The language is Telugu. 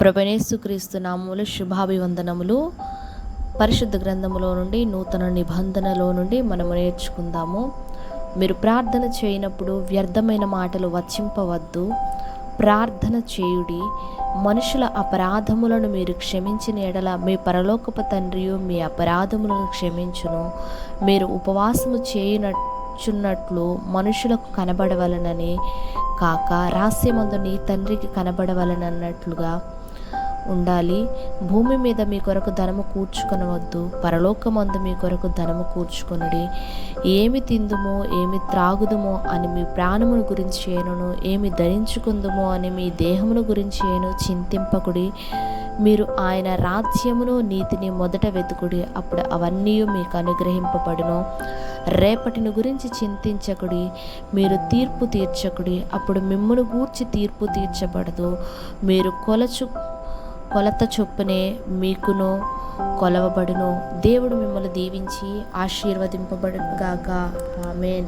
ప్రభనేసుక్రీస్తు నామములు శుభాభివందనములు. పరిశుద్ధ గ్రంథములో నుండి నూతన నిబంధనలో నుండి మనము నేర్చుకుందాము. మీరు ప్రార్థన చేయనప్పుడు వ్యర్థమైన మాటలు వచ్చింపవద్దు ప్రార్థన చేయుడి. మనుషుల అపరాధములను మీరు క్షమించిన ఎడల మీ పరలోకపు తండ్రియు మీ అపరాధములను క్షమించును. మీరు ఉపవాసము చేయునచ్చున్నట్లు మనుషులకు కనబడవలనని కాక రహస్యమందు నీ తండ్రికి కనబడవలనన్నట్లుగా ఉండాలి. భూమి మీద మీ కొరకు ధనము కూర్చుకొనవద్దు. పరలోకమందు మీ కొరకు ధనము కూర్చుకొనుడి. ఏమి తిందుమో ఏమి త్రాగుదుమో అని మీ ప్రాణమును గురించి ఏనును ఏమి ధరించుకుందుమో అని మీ దేహమును గురించి ఏను చింతింపకుడి. మీరు ఆయన రాజ్యమును నీతిని మొదట వెతుకుడి. అప్పుడు అవన్నీ మీకు అనుగ్రహింపబడును. రేపటిని గురించి చింతించకుడి. మీరు తీర్పు తీర్చకుడి. అప్పుడు మిమ్మును గూర్చి తీర్పు తీర్చబడదు. మీరు కొలచు కొలత చొప్పునే మీకును కొలవబడును. దేవుడు మిమ్మల్ని దీవించి ఆశీర్వదింపబడుగాక ఆమెన్.